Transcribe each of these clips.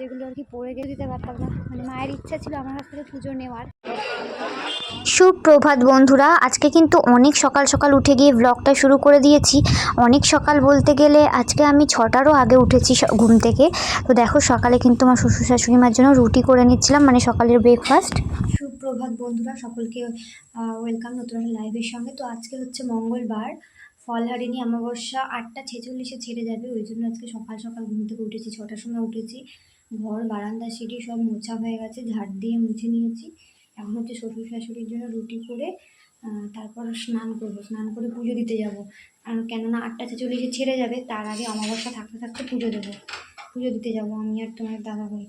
যেগুলো আর কি পড়ে গিয়ে দিতে পারতাম না। মানে মায়ের ইচ্ছা ছিল আমার কাছ থেকে পুজো নেওয়ার। সুপ্রভাত বন্ধুরা আজকে কিন্তু অনেক সকাল সকাল উঠে গিয়ে ব্লগটা শুরু করে দিয়েছি। অনেক সকাল বলতে গেলে আজকে আমি ছটারও আগে উঠেছি ঘুম থেকে। তো দেখো সকালে কিন্তু আমার শ্বশুর শাশুড়ি মার জন্য রুটি করে নিচ্ছিলাম মানে সকালের ব্রেকফাস্ট সুপ্রভাত বন্ধুরা সকলকে ওয়েলকাম নতুন লাইভের সঙ্গে। তো আজকে হচ্ছে মঙ্গলবার ফলহারিণী অমাবস্যা আটটা ছেচল্লিশে ছেড়ে যাবে। ওই জন্য আজকে সকাল সকাল ঘুম থেকে উঠেছি ছটার সময় উঠেছি। ঘর, বারান্দা, সিঁড়ি সব মোছা হয়ে গেছে, ঝাড় দিয়ে মুছে নিয়েছি। এখন হচ্ছে শ্বশুর শাশুড়ির জন্য রুটি করে তারপর স্নান করব। স্নান করে পুজো দিতে যাব। আর কেননা আটটা ছেচল্লিশে ছেড়ে যাবে, তার আগে অমাবস্যা থাকতে থাকতে পুজো দেবো। পুজো দিতে যাব আমি আর তোমার দাদা ভাই।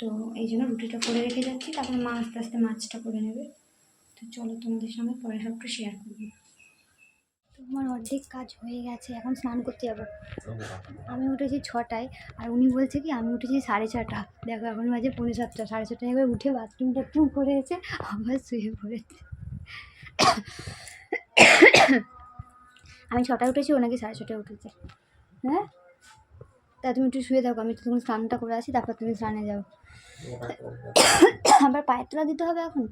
তো এই জন্য রুটিটা করে রেখে যাচ্ছি, তারপর মা আস্তে আস্তে মাছটা করে নেবে। তো চলো তোমাদের সঙ্গে পরে সবটা শেয়ার করব। তোমার অর্ধেক কাজ হয়ে গেছে এখন স্নান করতে যাব। আমি উঠেছি ছটায় আর উনি বলছে কি আমি উঠেছি সাড়ে ছটা। দেখো এখন বাজে পৌনে সাতটা সাড়ে ছটায় একবার উঠে বাথরুম টাথরুম করে এসে আবার শুয়ে পড়েছে। আমি ছটায় উঠেছি ওনাকে সাড়ে ছটায় উঠেছে। হ্যাঁ? তা তুমি একটু শুয়ে থাকো আমি তো তখন স্নানটা করে আসি তারপর তুমি স্নানে যাও। আবার পায়ের তোলা দিতে হবে এখন?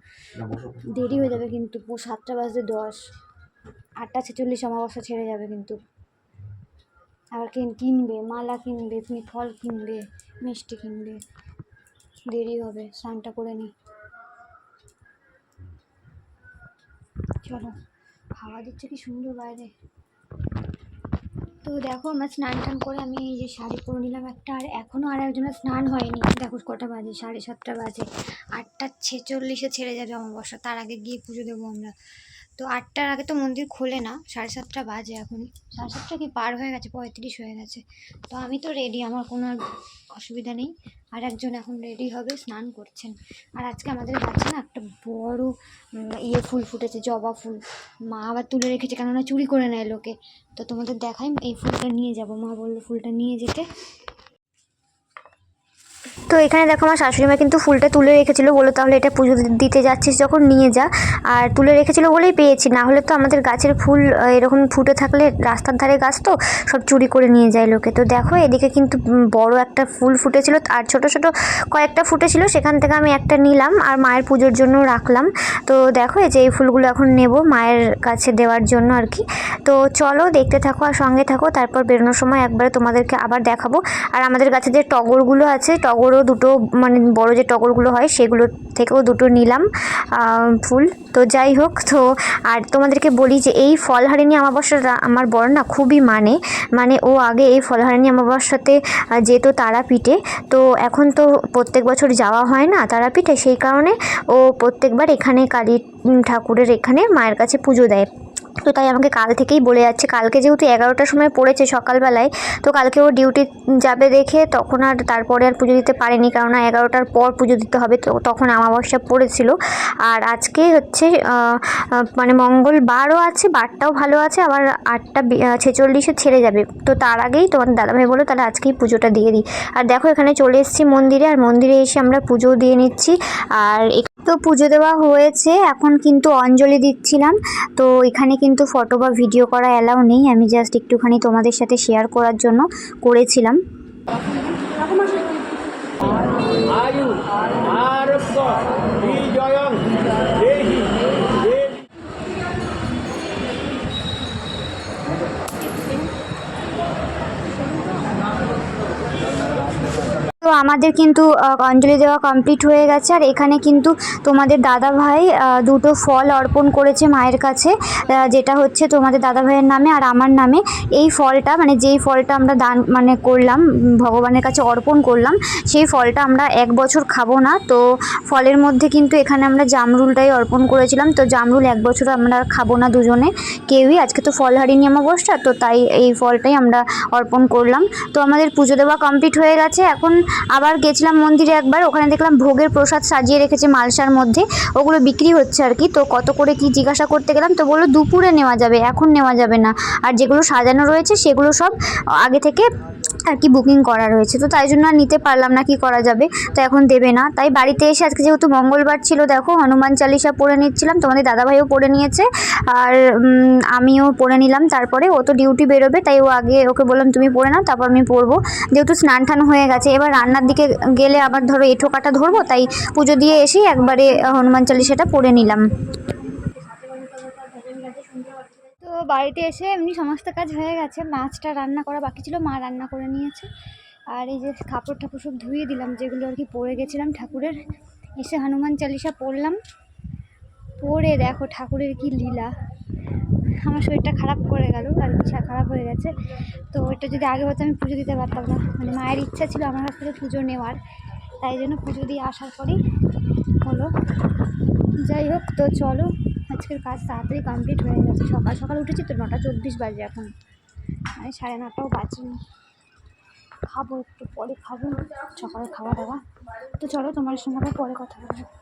দেরি হয়ে যাবে কিন্তু সাতটা বাজতে দশ। আটটা ছেচল্লিশ অমাবস্যা ছেড়ে যাবে কিন্তু। আবার কিন, কিনবে, মালা কিনবে, তুমি ফল কিনবে, মিষ্টি কিনবে। দেরি হবে, স্নানটা করে নি। চলো, হাওয়া দিচ্ছে কি সুন্দর বাইরে। তো দেখো আমার স্নান টান করে আমি এই যে শাড়ি পরে নিলাম একটা, আর এখনও আর একজনের স্নান হয়নি। দেখো কটা বাজে, সাড়ে সাতটা বাজে। আটটা ছেচল্লিশে ছেড়ে যাবে অমাবস্যা, তার আগে গিয়ে পুজো দেবো আমরা। তো আটটার আগে তো মন্দির খোলে না, সাড়ে সাতটা বাজে এখন। সাড়ে সাতটা কি পার হয়ে গেছে? পঁয়ত্রিশ হয়ে গেছে। তো আমি তো রেডি আমার কোনো অসুবিধা নেই। আর একজন এখন রেডি হবে, স্নান করছেন। আর আজকে আমাদের গাছে না একটা বড় ইয়ে ফুল ফুটেছে, জবা ফুল। মা আবার তুলে রেখেছে, কেননা চুরি করে নেয় লোকে। তো তোমাদের দেখাই, এই ফুলটা নিয়ে যাব। মা বলল, ফুলটা নিয়ে যেতে। তো এখানে দেখো আমার শাশুড়ি মা কিন্তু ফুলটা তুলে রেখেছিল বলো, তাহলে এটা পুজো দিতে যাচ্ছিস যখন, নিয়ে যা। আর তুলে রেখেছিল বলেই পেয়েছি। না হলে তো আমাদের গাছের ফুল এরকম ফুটে থাকলে রাস্তার ধারে গাছ তো সব চুরি করে নিয়ে যায় লোকে। তো দেখো এদিকে কিন্তু বড় একটা ফুল ফুটেছিল আর ছোট ছোট কয়েকটা ফুটেছিল। সেখান থেকে আমি একটা নিলাম আর মায়ের পুজোর জন্য রাখলাম। তো দেখো এই যে এই ফুলগুলো এখন নেব মায়ের কাছে দেওয়ার জন্য আর কি। তো চলো দেখতে থাকো আর সঙ্গে থাকো। তারপর বেরোনোর সময় একবারে তোমাদেরকে আবার দেখাবো। আর আমাদের কাছে যে টগরগুলো আছে, টগরও দুটো মানে বড় যে টগরগুলো হয় সেগুলো থেকেও দুটো নিলাম ফুল। তো যাই হোক, তো আর তোমাদেরকে বলি যে এই ফলহারিণী অমাবস্যাটা আমার বড় না খুবই মানে। মানে ও আগে এই ফলহারিণী অমাবস্যাতে যেত তারাপীঠে। তো এখন তো প্রত্যেক বছর যাওয়া হয় না তারাপীঠে, সেই কারণে ও প্রত্যেকবার এখানে কালী ঠাকুরের এখানে মায়ের কাছে পুজো দেয়। তো তাই আমাকে কাল থেকেই বলে যাচ্ছে। কালকে যেহেতু এগারোটার সময় পড়েছে সকালবেলায়, তো কালকে ও ডিউটি যাবে দেখে তখন আর তারপরে আর পুজো দিতে পারেনি। কেননা এগারোটার পর পুজো দিতে হবে, তো তখন অমাবস্যা পড়েছিল। আর আজকে হচ্ছে মানে মঙ্গলবারও আছে, বারটাও ভালো আছে, আবার আটটা ছেচল্লিশে ছেড়ে যাবে। তো তার আগেই তোমার দাদাভাই বলো তাহলে আজকেই পুজোটা দিয়ে দিই। আর দেখো এখানে চলে এসেছি মন্দিরে, আর মন্দিরে এসে আমরা পুজোও দিয়ে নিচ্ছি। আর তো পুজো দেওয়া হয়েছে, এখন কিন্তু অঞ্জলি দিচ্ছিলাম। তো এখানে কিন্তু ফটো বা ভিডিও করা অ্যালাউ নেই, আমি জাস্ট একটুখানি তোমাদের সাথে শেয়ার করার জন্য করেছিলাম। आयु আমাদের কিন্তু অঞ্জলি দেওয়া কমপ্লিট হয়ে গেছে। আর এখানে কিন্তু তোমাদের দাদা ভাই দুটো ফল অর্পণ করেছে মায়ের কাছে যেটা হচ্ছে তোমাদের দাদা ভাইয়ের নামে আর আমার নামে। এই ফলটা মানে যেই ফলটা আমরা দান মানে করলাম ভগবানের কাছে অর্পণ করলাম, সেই ফলটা আমরা এক বছর খাব না। তো ফলের মধ্যে কিন্তু এখানে আমরা জামরুলটাই অর্পণ করেছিলাম। তো জামরুল এক বছর আমরা খাব না দুজনে, কেউই। আজকে তো ফল হারিনি অমাবস্যা, তো তাই এই ফলটাই আমরা অর্পণ করলাম। তো আমাদের পুজো দেওয়া কমপ্লিট হয়ে গেছে। এখন আবার গেছিলাম মন্দিরে একবার, ওখানে দেখলাম ভোগের প্রসাদ সাজিয়ে রেখেছে মালসার মধ্যে, ওগুলো বিক্রি হচ্ছে আর কি। তো কত করে কি জিজ্ঞাসা করতে গেলাম, তো বলল দুপুরে নেওয়া যাবে, এখন নেওয়া যাবে না। আর যেগুলো সাজানো রয়েছে, সেগুলো সব আগে থেকে আর কি বুকিং করা রয়েছে। তো তাই জন্য আর নিতে পারলাম না, কি করা যাবে? তো এখন দেবে না। তাই বাড়িতে এসে আজকে যেহেতু মঙ্গলবার ছিল, দেখো, হনুমান চালিসা পড়ে নিচ্ছিলাম, তোমাদের দাদাভাইও পড়ে নিয়েছে, আর আমিও পড়ে নিলাম। তারপরে ও তো ডিউটি বেরোবে, তাই ও আগে ওকে বললাম, তুমি পড়ে নাও, তারপর আমি পড়ব। যেহেতু স্নান টান হয়ে গেছে, এবার রান্নার দিকে গেলে আবার ধরো এঁঠো কাটা ধরবো, তাই পুজো দিয়ে এসেই একবারে হনুমান চালিসাটা পড়ে নিলাম। তো বাড়িতে এসে এমনি সমস্ত কাজ হয়ে গেছে। মাছটা রান্না করা বাকি ছিল, মা রান্না করে নিয়েছে। আর এই যে কাপড় ঠাকুর সব ধুয়ে দিলাম, যেগুলো আর কি পরে গেছিলাম ঠাকুরের। এসে হনুমান চালিসা পড়লাম। পড়ে দেখো ঠাকুরের কি লীলা। আমার শরীরটা খারাপ করে গেল, আর ইচ্ছা খারাপ হয়ে গেছে। তো এটা যদি আগে হতো আমি পুজো দিতে পারতাম না। মানে মায়ের ইচ্ছা ছিল আমার কাছ থেকে পুজো নেওয়ার। তাই জন্য পুজো দিয়ে আসার পরেই হলো। যাই হোক, তো চলো। আজকের কাজ তাড়াতাড়ি কমপ্লিট হয়ে গেছে। সকাল সকাল উঠেছি তো, নটা চব্বিশ বাজে এখন। আমি সাড়ে নটাও বাজে। খাব একটু, পরে খাব। সকালে খাওয়া দাওয়া। তো চলো তোমার সঙ্গে পরে কথা বলব